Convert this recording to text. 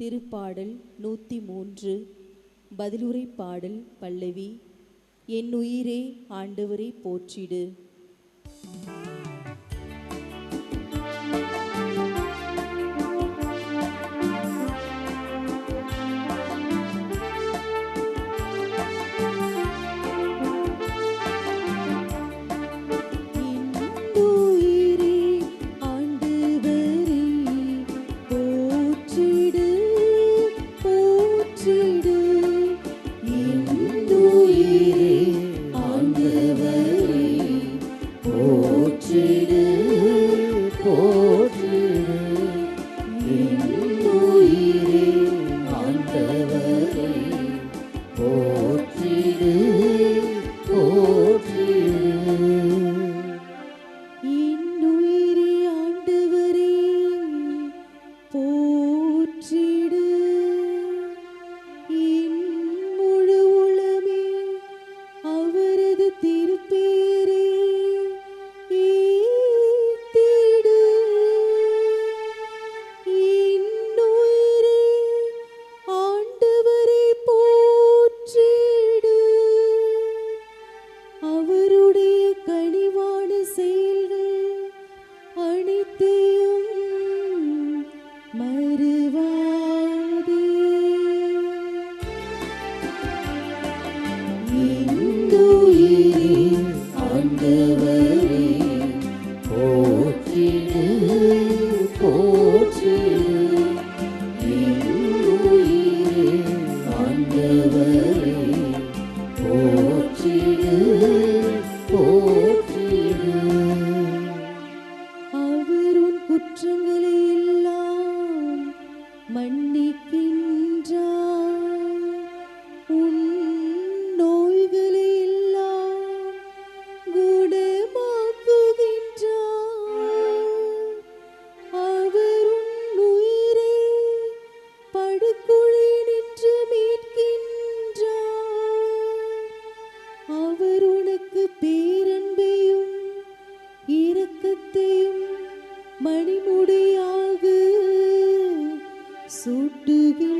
திருப்பாடல் நூற்றி மூன்று பதிலுரை பாடல் பல்லவி. என் உயிரே ஆண்டவரை போற்றிடு. you. அவர் உனக்கு பேரன்பையும் இரக்கத்தையும் மணிமுடியாக சூட்டுகின்ற